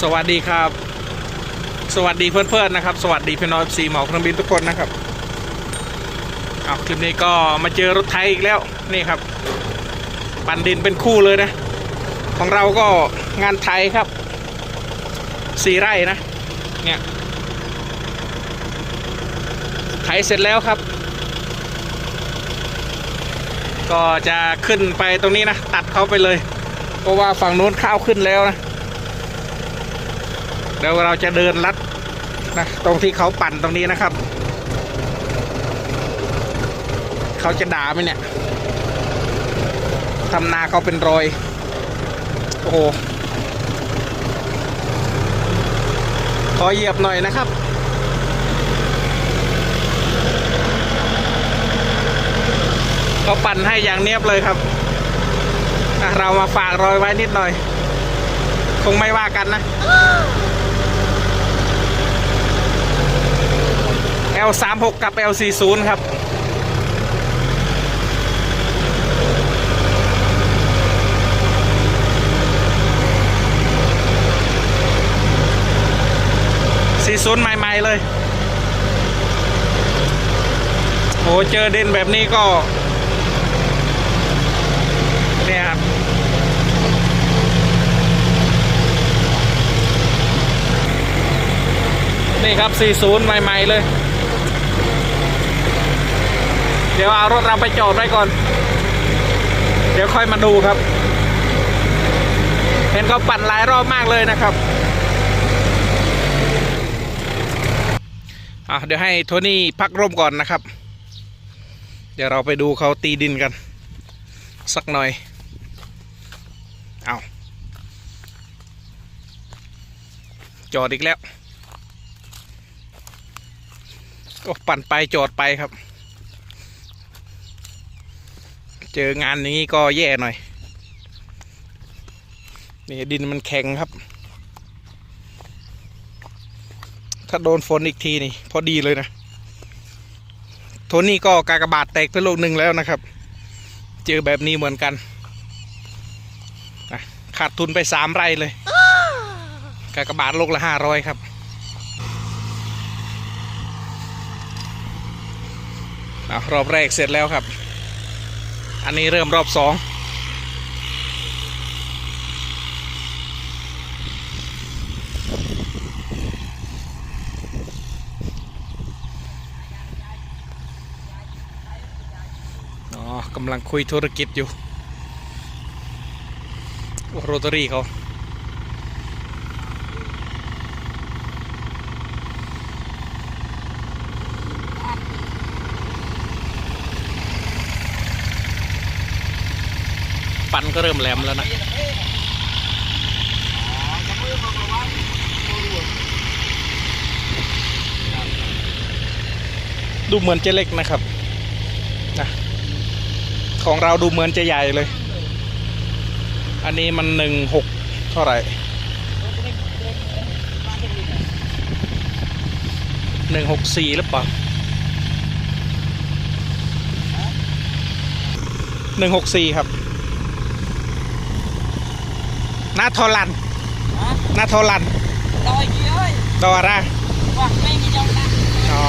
สวัสดีครับ สวัสดีเพื่อนๆนะครับ สวัสดีพี่น้องสีหมอเครื่องบินทุกคนนะครับเอาคลิปนี้ก็มาเจอรถไทยอีกแล้วนี่ครับ ปั่นดินเป็นคู่เลยนะ ของเราก็งานไทยครับสี่ไร่นะเนี่ยไถเสร็จแล้วครับ ก็จะขึ้นไปตรงนี้นะ ตัดเขาไปเลย เพราะว่าฝั่งนู้นข้าวขึ้นแล้วนะ ดี๋ยวเราจะเดินลัดนะตรงที่เขาปั่นตรงนี้นะครับ เขาจะด่าไหมเนี่ยทำนาเขาเป็นรอย โอ้โหขอเหยียบหน่อยนะครับเขาปั่นให้อย่างเนียบเลยครับ เรามาฝากรอยไว้นิดหน่อย คงไม่ว่ากันนะ L36 กับ L40 ครับ 40 ใหม่ ๆ เลยโอ้เจอเดินแบบนี้ก็ เนี่ยครับนี่ครับ 40 ใหม่ ๆ เลย เดี๋ยวเอารถเราไปจอดไว้ก่อน เดี๋ยวค่อยมาดูครับ เห็นเขาปั่นหลายรอบมากเลยนะครับอะเดี๋ยวให้โทนี่พักร่มก่อนนะครับ เดี๋ยวเราไปดูเขาตีดินกัน สักหน่อย เอาจอดอีกแล้ว ก็ปั่นไปจอดไปครับ เจองานนี้ก็แย่หน่อยนี่ดินมันแข็งครับ ถ้าโดนฝนอีกทีนี่ พอดีเลยนะโทนี่ก็กากบาดแตกไปลูกหนึ่งแล้วนะครับ เจอแบบนี้เหมือนกันขาดทุนไปสามไร่เลยกากบาดลูกละห้าร้อยครับ รอบแรกเสร็จแล้วครับ อันนี้เริ่มรอบสองอ๋อกำลังคุยธุรกิจอยู่โอ้โรตารี่เขา ฟันก็เริ่มแหลมแล้วนะดูเหมือนจะเล็กนะครับนะของเราดูเหมือนจะใหญ่เลย อันนี้มันหนึ่งหกเท่าไหร่หนึ่งหกสี่หรือเปล่าหนึ่งหกสี่ครับ หน้าทอลันหน้าทอลัน Rồi chị ơi, ดออะไร hoặc mấy cái trong đó อ๋อ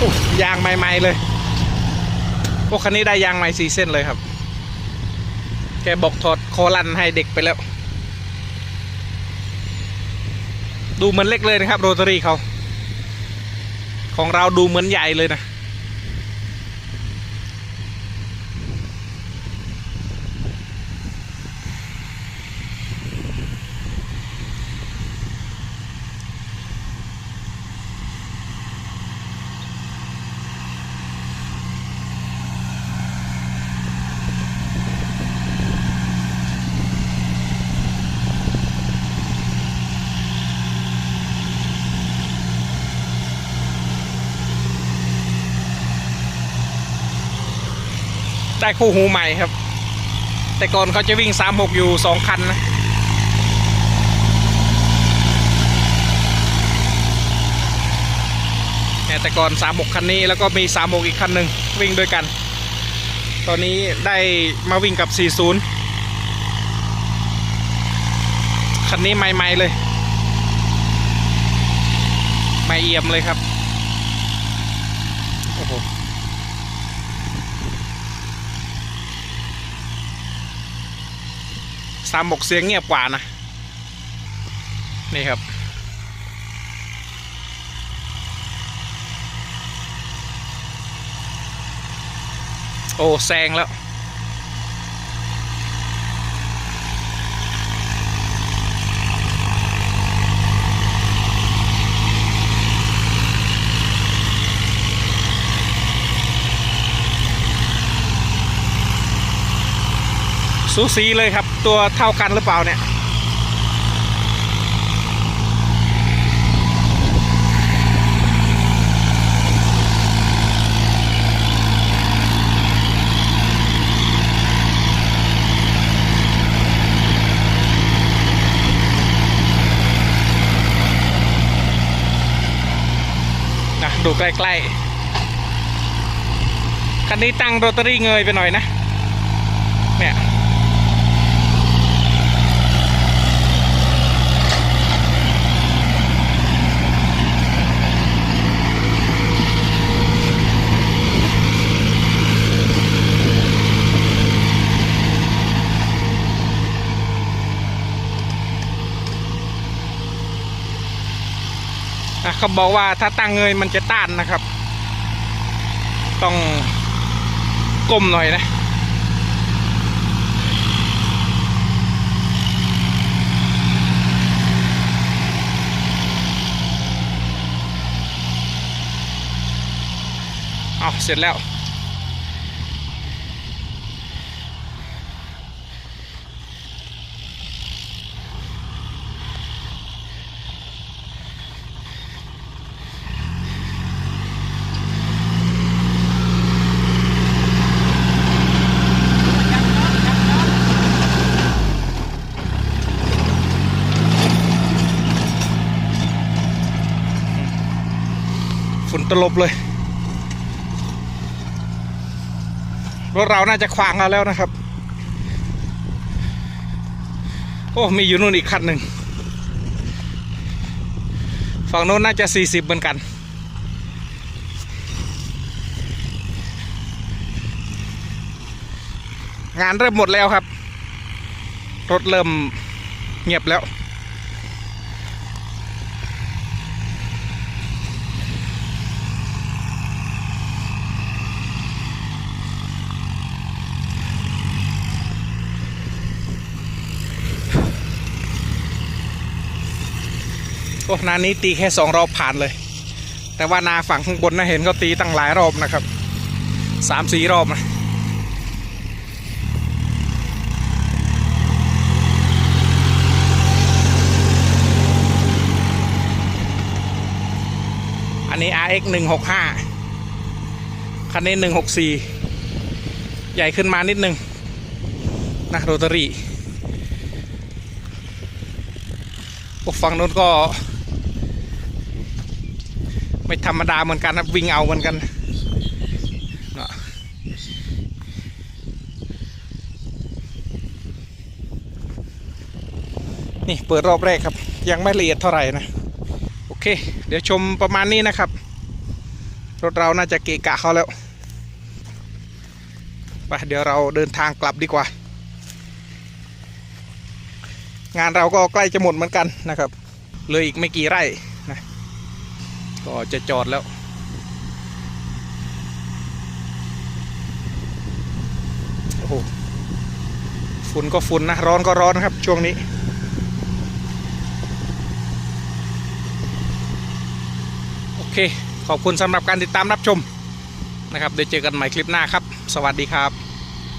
อุ๊ยยางใหม่ๆเลยพวกคันนี้ได้ยางใหม่สีเส้นเลยครับ แกบอกถอดโคลันให้เด็กไปแล้ว ดูเหมือนเล็กเลยนะครับ โรตารี่เขา ของเราดูเหมือนใหญ่เลยนะ ได้คู่หูใหม่ครับ แต่ก่อนเขาจะวิ่ง 36 อยู่ 2 คันนะแต่ก่อน 36 คันนี้แล้วก็มี 36 อีกคันหนึ่งวิ่งด้วยกัน ตอนนี้ได้มาวิ่งกับ 40 คันนี้ใหม่ ๆ เลยไม่เอี่ยมเลยครับ โอ้โห สามบกเสียงเงียบกว่านะ นี่ครับ โอ้แซงแล้ว สูสีเลยครับ ตัวเท่ากันหรือเปล่าเนี่ยนะดูใกล้ๆ คันนี้ตั้งโรตารี่เงยไปหน่อยนะ เนี่ย เขาบอกว่าถ้าตั้งเงยมันจะต้านนะครับ ต้องก้มหน่อยนะเอาเสร็จแล้ว ตลบเลย รถเราน่าจะขวางเราแล้วนะครับ โอ้ มีอยู่นู่นอีกคันหนึ่ง ฝั่งโน้นน่าจะ 40 เหมือนกัน งานเริ่มหมดแล้วครับ รถเริ่มเงียบแล้ว อ้นานี้ตีแค่สองรอบผ่านเลย แต่ว่านาฝั่งข้างบนนะเห็นเขาตีตั้งหลายรอบนะครับสามสี่รอบนะอันนี้ RX 165คันนี้ 164 ใหญ่ขึ้นมานิดนึงนะโรตารี่พวกฝั่งนู้นก็ ไม่ธรรมดาเหมือนกันนะวิ่งเอาเหมือนกันเนาะนี่เปิดรอบแรกครับ ยังไม่ละเอียดเท่าไหร่นะ โอเค เดี๋ยวชมประมาณนี้นะครับ รถเราน่าจะเกะกะเขาแล้วไปเดี๋ยวเราเดินทางกลับดีกว่า งานเราก็ใกล้จะหมดเหมือนกันนะครับเลยอีกไม่กี่ไร่ ก็จะจอดแล้วโอ้โหฝุ่นก็ฝุ่นนะ ร้อนก็ร้อนครับ ช่วงนี้โอเค ขอบคุณสำหรับการติดตามรับชมนะครับเดี๋ยวเจอกันใหม่คลิปหน้าครับ สวัสดีครับ